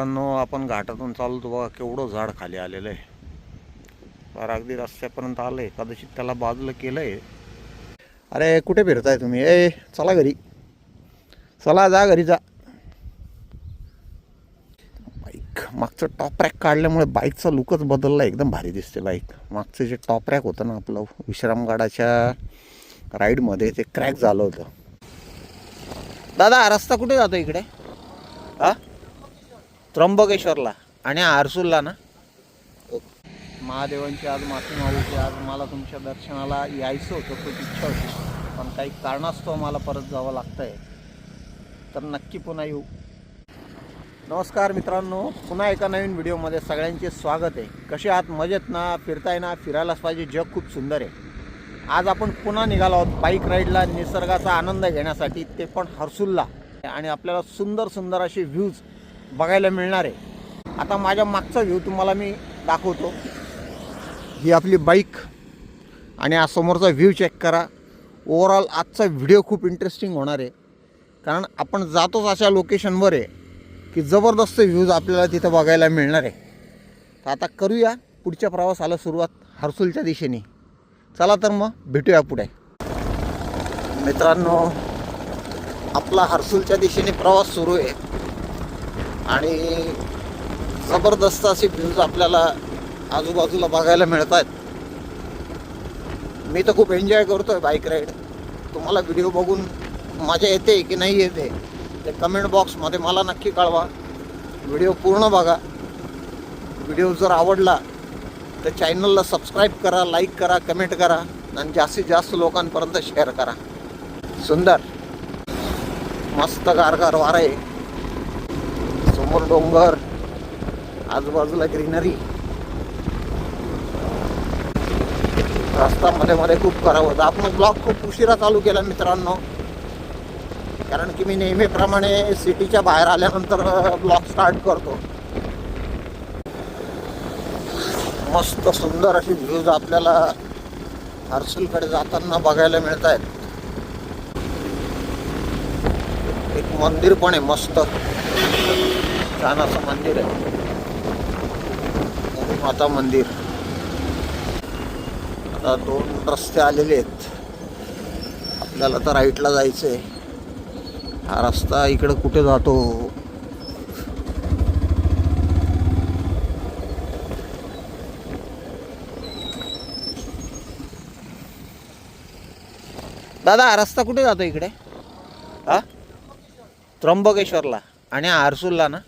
मित्रांनो आपण घाटातून चालतो बघा केवढं झाड खाली आलेलं आहे. फार अगदी रस्त्यापर्यंत आलंय. कदाचित त्याला बाजूला केलंय. अरे कुठे फिरताय तुम्ही? ए चला घरी. चला जा घरी जा. बाईक मागचं टॉप रॅक काढल्यामुळे बाईकचा लुकच बदलला एकदम भारी दिसते बाईक. मागचं जे टॉप रॅक होतं ना आपलं विश्रामगडाच्या राईडमध्ये ते क्रॅक झालं होतं. दादा रस्ता कुठे जातो इकडे? हा? त्र्यंबकेश्वरला आणि आरसूलला ना? महादेवांची आज माफी मागूची आज मला तुमच्या दर्शनाला यायचं होतं खूप इच्छा होती. पण काही कारणास्तव मला परत जावं लागतंय. तर नक्की पुन्हा येऊ. नमस्कार मित्रांनो. पुन्हा एका नवीन व्हिडिओमध्ये सगळ्यांचे स्वागत आहे. कसे आहात? मजेत ना? फिरताय ना? फिरायलाच पाहिजे. जग खूप सुंदर आहे. आज आपण पुन्हा निघालो आहोत बाईक राईडला निसर्गाचा आनंद घेण्यासाठी. ते पण हर्सुलला. आणि आपल्याला सुंदर सुंदर असे व्ह्यूज बघायला मिळणार आहे. आता माझ्या मागचा व्ह्यू तुम्हाला मी दाखवतो. ही आपली बाईक आणि हा समोरचा व्ह्यू चेक करा. ओवरऑल आजचा व्हिडिओ खूप इंटरेस्टिंग होणार आहे. कारण आपण जातोच अशा लोकेशनवर आहे की जबरदस्त व्ह्यूज आपल्याला तिथं बघायला मिळणार आहे. तर आता करूया. पुढच्या प्रवासाला सुरुवात हर्सुलच्या दिशेने. चला तर मग भेटूया पुढे. मित्रांनो आपला हर्सुलच्या दिशेने प्रवास सुरू आहे. आणि जबरदस्त असे व्ह्यूज आपल्याला आजूबाजूला बघायला मिळत आहेत मी तर खूप एन्जॉय करतो आहे बाईक राईड तुम्हाला व्हिडिओ बघून मजा येते की नाही येते ते कमेंट बॉक्समध्ये मला नक्की कळवा. व्हिडिओ पूर्ण बघा. व्हिडिओ जर आवडला तर चॅनलला सबस्क्राईब करा लाईक करा कमेंट करा आणि जास्तीत जास्त लोकांपर्यंत शेअर करा. सुंदर. मस्त गारगार वारा आहे. समोर डोंगर आजूबाजूला ग्रीनरी रस्ता मध्ये मध्ये खूप खराब होता. आपण ब्लॉग खूप उशिरा चालू केला मित्रांनो. कारण की मी नेहमीप्रमाणे सिटीच्या बाहेर आल्यानंतर ब्लॉग स्टार्ट करतो. मस्त सुंदर अशी व्ह्यूज आपल्याला हर्सलकडे जाताना बघायला मिळत आहेत एक मंदिर पण आहे मस्त. छान असं मंदिर आहे. माता मंदिर. आता दोन रस्ते आलेले आहेत. आपल्याला तर राईटला जायचं आहे हा रस्ता इकडं कुठे जातो? दादा हा रस्ता कुठे जातो इकडे? हा? त्र्यंबकेश्वरला आणि आरसूलला ना?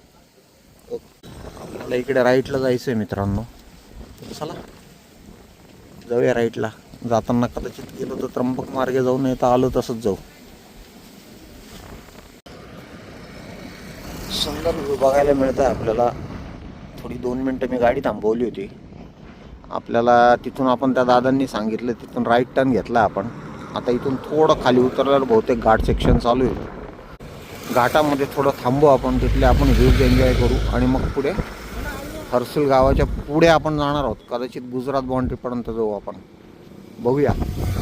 आपल्या इकडे राईटला जायचं आहे मित्रांनो. चला. जाऊया राईटला. जाताना कदाचित गेलो तर त्र्यंबक मार्गे जाऊ नये तर आलो तसंच जाऊ. सुंदर व्ह्यू बघायला मिळतं आपल्याला. थोडी दोन मिनटं मी गाडी थांबवली होती. आपल्याला तिथून आपण त्या दादांनी सांगितलं तिथून राईट टर्न घेतला आपण. आता इथून थोडं खाली उतरल्यावर बहुतेक घाट सेक्शन चालू आहे. घाटामध्ये थोडं थांबू आपण तिथले आपण व्ह्यूज एन्जॉय करू आणि मग पुढे हर्सुल गावाच्या पुढे आपण जाणार आहोत. कदाचित गुजरात बाउंड्रीपर्यंत जाऊ आपण. बघूया.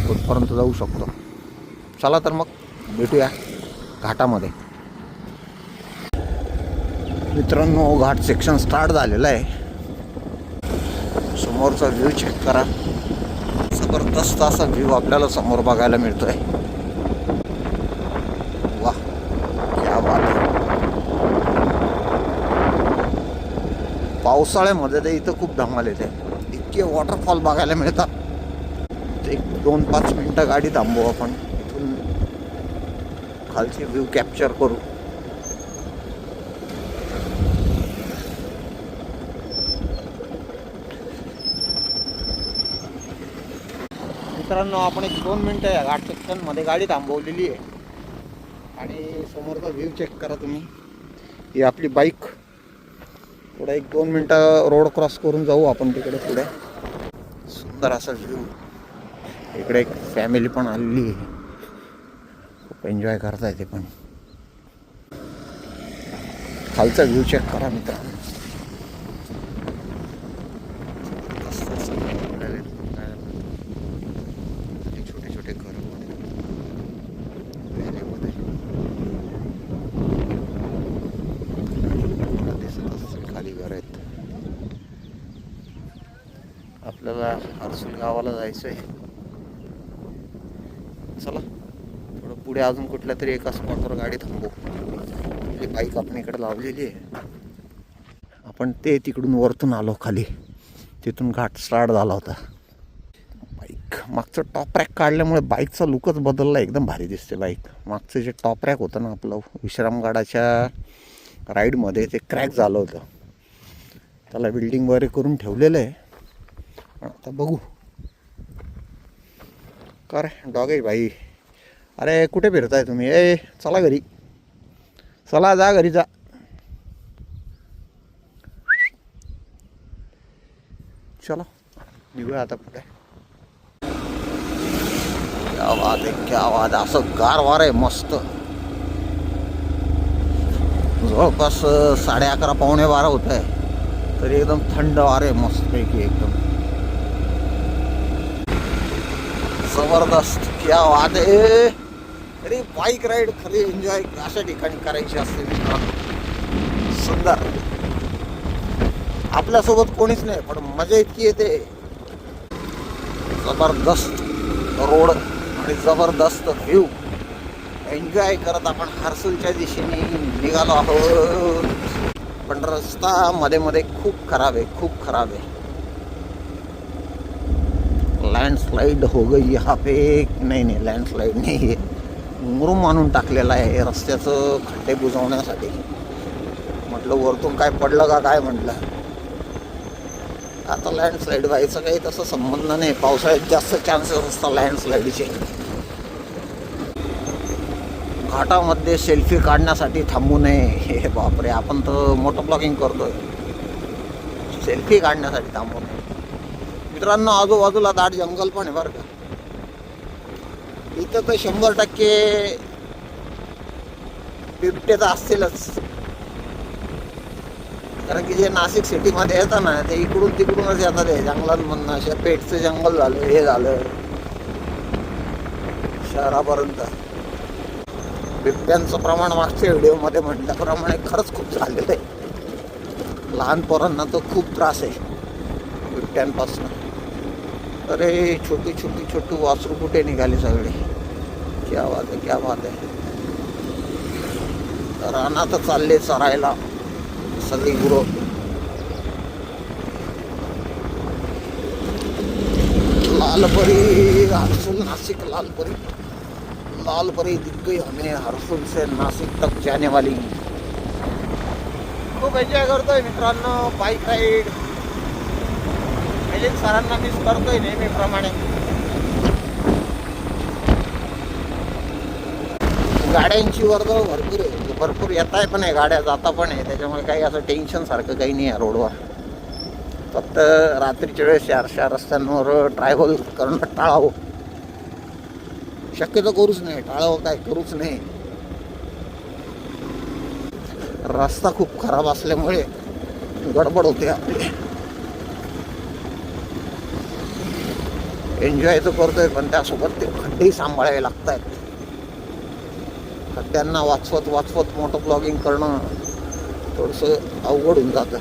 कुठपर्यंत जाऊ शकतो. चला तर मग भेटूया घाटामध्ये. मित्रांनो घाट सेक्शन स्टार्ट झालेलं आहे. समोरचा व्ह्यू चेक करा. जबरदस्त असा व्ह्यू आपल्याला समोर बघायला मिळतो आहे क्या बात आहे पावसाळ्यामध्ये तर इथं खूप धमाल येते. इतके वॉटरफॉल बघायला मिळतात. एक दोन पाच मिनटं गाडी थांबवू आपण. इथून खालचे व्ह्यू कॅप्चर करू. मित्रांनो आपण एक दोन मिनटं या घाट सेक्शनमध्ये गाडी थांबवलेली आहे. आणि समोरचा व्ह्यू चेक करा तुम्ही. ही आपली बाईक पुढे एक दोन मिनटं रोड क्रॉस करून जाऊ आपण तिकडे पुढे. सुंदर असा व्ह्यू इकडे एक फॅमिली पण आलेली आहे. खूप एन्जॉय करता येते पण. खालचा व्ह्यू चेक करा मित्रांनो मस्त असं बघायला मिळतं. छोटे छोटे घर व्हॅलीमध्ये दिसत पासून गावाला जायचं आहे. चला थोडं पुढे अजून कुठल्या तरी एका स्पॉटवर गाडी थांबू. आपली बाईक आपण इकडे लावलेली आहे. आपण ते तिकडून वरतून आलो खाली. तिथून घाट स्टार्ट झाला होता. बाईक मागचं टॉप रॅक काढल्यामुळे बाईकचा लुकच बदलला एकदम भारी दिसते बाईक मागचं जे टॉप रॅक होतं ना आपलं विश्रामगडाच्या राईडमध्ये ते क्रॅक झालं होतं. त्याला बिल्डिंग वगैरे करून ठेवलेलं आहे. आता बघू. कर रे? डॉग आहे भाई. अरे कुठे फिरताय तुम्ही? ए चला घरी. चला जा घरी जा. चला. निघूया आता पुढे. क्या वाद आहे क्या वाद असं गार वार आहे मस्त. जवळपास साडे अकरा पावणे बारा होत आहे. तरी एकदम थंड वार आहे मस्तपैकी एकदम. जबरदस्त. क्या वाद आहे अरे बाईक राईड खरी एन्जॉय अशा ठिकाणी करायची असते मित्रांनो सुंदर. आपल्यासोबत कोणीच नाही पण मजा इतकी येते. जबरदस्त रोड आणि जबरदस्त व्ह्यू एन्जॉय करत आपण हर्सूलच्या दिशेने निघालो आहोत. पण रस्ता मध्ये मध्ये खूप खराब आहे खूप खराब आहे. लँडस्लाईड हो गई यहाँ पे नाही नाही लँडस्लाईड नाही आहे मुरुम आणून टाकलेला आहे रस्त्याचं खड्डे बुजवण्यासाठी. म्हटलं वरतून काय पडलं का काय म्हटलं? आता लँडस्लाईड व्हायचं काही तसं संबंध नाही. पावसाळ्यात जास्त चान्सेस असतात लँडस्लाईडचे घाटामध्ये सेल्फी काढण्यासाठी थांबू नये. हे बापरे आपण तर मोठं ब्लॉगिंग करतोय. सेल्फी काढण्यासाठी थांबू नये. मित्रांनो आजूबाजूला दाट जंगल पण आहे बरं का. इथं तर शंभर टक्के बिबटे तर असतीलच. कारण की जे नाशिक सिटीमध्ये येतं ना ते इकडून तिकडूनच येतात हे जंगलांमधनं अशा पेठचं जंगल झालं हे झालं. शहरापर्यंत. बिबट्यांचं प्रमाण मागच्या व्हिडिओमध्ये म्हटल्याप्रमाणे खरंच खूप झालेलं आहे. लहान पोरांना तो खूप त्रास आहे बिबट्यांपासून. अरे छोटी छोटी छोटी वासरू कुठे निघाली सगळे? क्या बात आहे क्या बात आहे रानात चालले चरायला सगळी गुरं लालपरी हरसुल नासिक लालपरी. लालपरी दिग्गज गई हमें हरसुल से नासिक तक जाने वाली खूप हो, एन्जॉय करतोय मित्रांनो बाईक राईड मिलिंद सरांना मिस करतोय नेहमीप्रमाणे गाड्यांची वर्दळ भरपूर आहे. भरपूर येत आहे पण आहे गाड्या जाता पण आहे. त्याच्यामुळे काही असं टेन्शन सारखं काही नाही आहे रोडवर. फक्त रात्रीच्या वेळेस चारशा रस्त्यांवर ट्रॅव्हल करणं टाळावं. शक्यतो करूच नाही. टाळावं काय? करूच नाही. रस्ता खूप खराब असल्यामुळे गडबड होते आपली. एन्जॉय तर करतोय पण त्यासोबत ते खड्डेही सांभाळावे लागत आहेत खड्ड्यांना वाचवत वाचवत मोठं ब्लॉगिंग करणं थोडंसं अवघड होऊन जातं.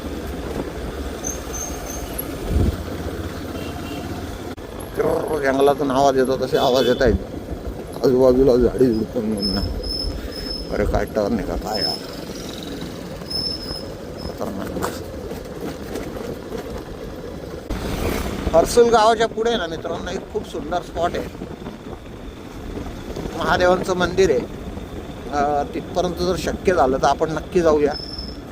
जंगलातून आवाज येतो तसे आवाज येत आहेत आजूबाजूला झाडी झुडपून म्हणणं काय टर्न आहे का? काय हा? खतरनाक हर्सुल गावाच्या पुढे ना मित्रांनो एक खूप सुंदर स्पॉट आहे. महादेवांचं मंदिर आहे. तिथपर्यंत जर शक्य झालं तर आपण नक्की जाऊया.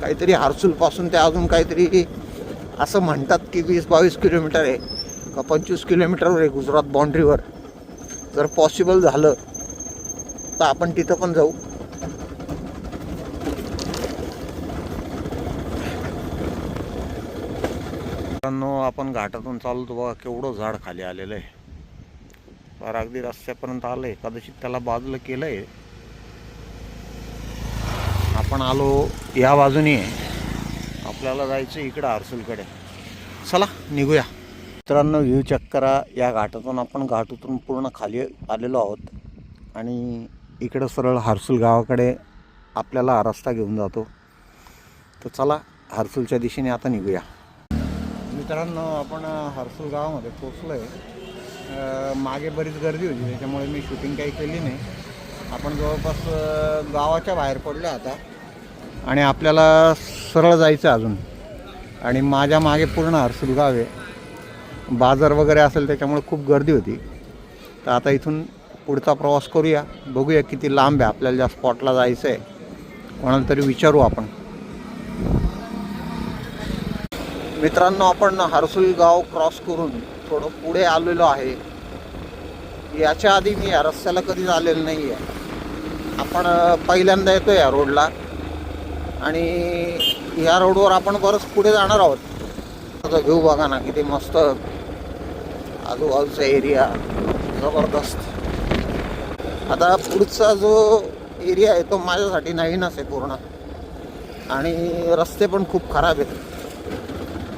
काहीतरी हर्सुलपासून ते अजून काहीतरी असं म्हणतात की वीस बावीस किलोमीटर आहे. का पंचवीस किलोमीटरवर आहे गुजरात बाउंड्रीवर जर पॉसिबल झालं तर आपण तिथं पण जाऊ. मित्रांनो आपण घाटातून चालतो बघा केवढं झाड खाली आलेलं आहे. फार अगदी रस्त्यापर्यंत आलं आहे कदाचित त्याला बाजूला केलं आहे आपण आलो या बाजूने. आपल्याला जायचं इकडं आरसूलकडे. चला निघूया. मित्रांनो व्ह्यू चेक करा. या घाटातून आपण घाटातून पूर्ण खाली आलेलो आहोत. आणि इकडं सरळ हर्सुल गावाकडे आपल्याला रस्ता घेऊन जातो. तर चला हर्सुलच्या दिशेने आता निघूया. मित्रांनो आपण हर्सूल गावामध्ये पोचलो आहे मागे बरीच गर्दी होती त्याच्यामुळे मी शूटिंग काही केली नाही. आपण जवळपास गावाच्या बाहेर पडलो आता. आणि आपल्याला सरळ जायचं आहे अजून. आणि माझ्या मागे पूर्ण हरसूल गाव आहे. बाजार वगैरे असेल त्याच्यामुळे खूप गर्दी होती. तर आता इथून पुढचा प्रवास करूया. बघूया किती लांब आहे आपल्याला ज्या स्पॉटला जायचं आहे कोणाला तरी विचारू आपण. मित्रांनो आपण हरसुल गाव क्रॉस करून थोडं पुढे आलेलो आहे. याच्या आधी मी या रस्त्याला कधीच आलेलो नाही आहे आपण पहिल्यांदा येतो या रोडला. आणि या रोडवर आपण बरंच पुढे जाणार आहोत. आता घेऊ बघा ना किती मस्त. आजूबाजूचा एरिया जबरदस्त. आता पुढचा जो एरिया आहे तो माझ्यासाठी नवीनच आहे पूर्ण. आणि रस्ते पण खूप खराब आहेत.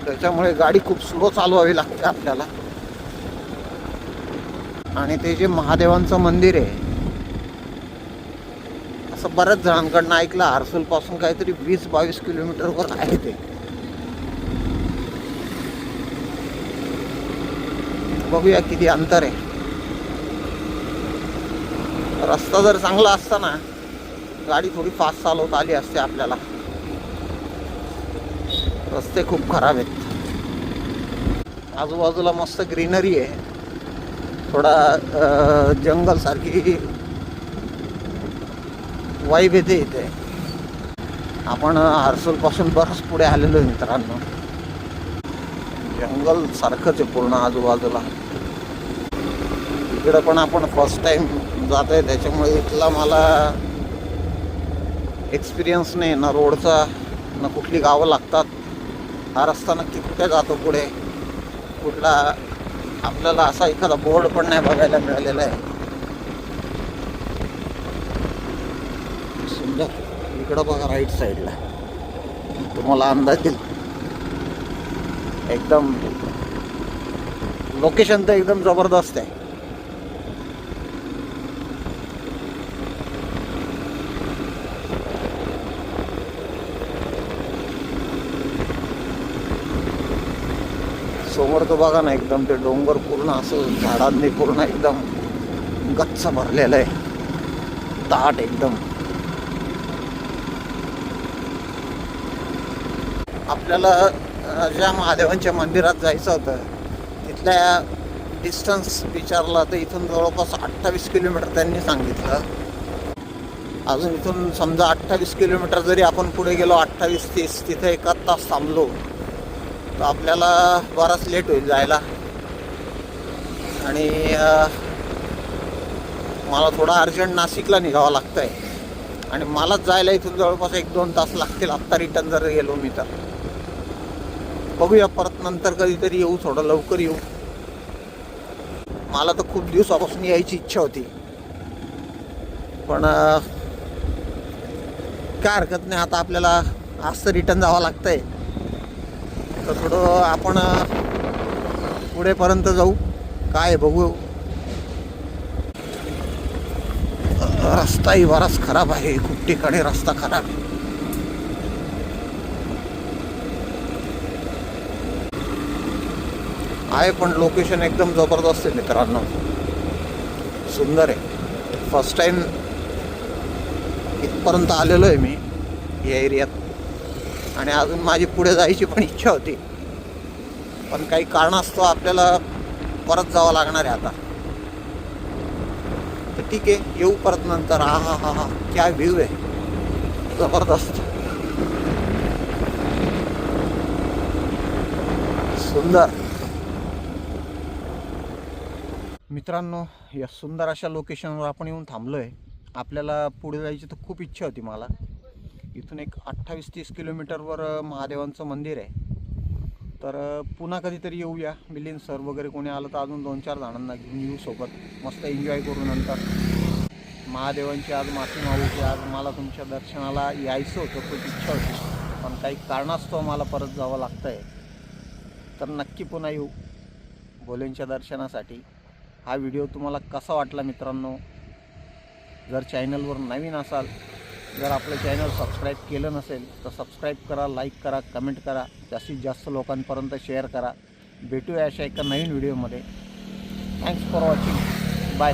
त्याच्यामुळे गाडी खूप स्लो चालवावी लागते आपल्याला. आणि ते जे महादेवांचं मंदिर आहे असं बऱ्याच जणांकडनं ऐकलं हर्सूल पासून काहीतरी वीस बावीस किलोमीटरवर आहे ते. बघूया किती अंतर आहे. रस्ता जर चांगला असता ना गाडी थोडी फास्ट चालवत आली असते आपल्याला. रस्ते खूप खराब आहेत. आजूबाजूला मस्त ग्रीनरी आहे. थोडा जंगलसारखी वाईब येते इथे. आपण हर्सूलपासून बरंच पुढे आलेलो आहे मित्रांनो. जंगल सारखंच आहे पूर्ण आजूबाजूला. इकडं पण आपण फर्स्ट टाइम जात आहे त्याच्यामुळे इथला मला एक्सपिरियन्स नाही. ना रोडचा ना कुठली गावं लागतात. हा रस्ता नक्की कुठे जातो पुढे? कुठला? आपल्याला असा एखादा बोर्ड पण नाही बघायला मिळालेला आहे. सुंदर. इकडं बघा राईट साईडला तुम्हाला अंदाज येईल. एकदम. लोकेशन तर एकदम जबरदस्त आहे. समोर तो बघा ना एकदम ते डोंगर पूर्ण असं झाडांनी पूर्ण एकदम गच्च भरलेलं आहे. ताट एकदम. आपल्याला ज्या महादेवांच्या मंदिरात जायचं होतं तिथल्या डिस्टन्स विचारला तर इथून जवळपास अठ्ठावीस किलोमीटर त्यांनी सांगितलं. अजून इथून समजा अठ्ठावीस किलोमीटर जरी आपण पुढे गेलो अठ्ठावीस तीस तिथे एका तास थांबलो तर आपल्याला बराच लेट होईल जायला. आणि मला थोडा अर्जंट नाशिकला निघावं लागतं आहे आणि मलाच जायला इथून जवळपास एक दोन तास लागतील. आत्ता रिटर्न जर गेलो मी तर. बघूया परत नंतर कधीतरी येऊ थोडं लवकर येऊ. मला तर खूप दिवसापासून यायची इच्छा होती. पण काय हरकत नाही. आता आपल्याला आज तर रिटर्न जावं लागतंय. तर थोडं आपण पुढेपर्यंत जाऊ. काय बघू. रस्ताही बराच खराब आहे. खूप ठिकाणी रस्ता खराब. आहे आहे पण लोकेशन एकदम जबरदस्त आहे मित्रांनो. सुंदर आहे. फर्स्ट टाइम इथपर्यंत आलेलो आहे मी या एरियात आणि अजून माझी पुढे जायची पण इच्छा होती. पण काही कारणास्तव आपल्याला परत जावं लागणार आहे आता. तर ठीक आहे येऊ परत नंतर. हा हा हा हा. क्या व्ह्यू आहे. जबरदस्त. सुंदर. मित्रांनो या सुंदर अशा लोकेशनवर आपण येऊन थांबलो आहे आपल्याला पुढे जायची तर खूप इच्छा होती मला. इथून एक अठ्ठावीस तीस किलोमीटरवर महादेवांचं मंदिर आहे. तर पुन्हा कधीतरी येऊया. मिलिंद सर वगैरे कोणी आलं तर अजून दोन चार जणांना घेऊन येऊ सोबत. मस्त एन्जॉय करू नंतर. महादेवांची आज माफी मागू की आज मला तुमच्या दर्शनाला यायचं होतं खूप इच्छा होती. पण काही कारणास्तव मला परत जावं लागतं आहे तर नक्की पुन्हा येऊ भोलेंच्या दर्शनासाठी. हा व्हिडिओ तुम्हाला कसा वाटला मित्रांनो? जर चॅनलवर नवीन असाल जर आपलं चॅनल सबस्क्राईब केलं नसेल तर सबस्क्राईब करा लाईक करा कमेंट करा जास्तीत जास्त लोकांपर्यंत शेअर करा. भेटूया अशा एका नवीन व्हिडिओमध्ये. Thanks for watching bye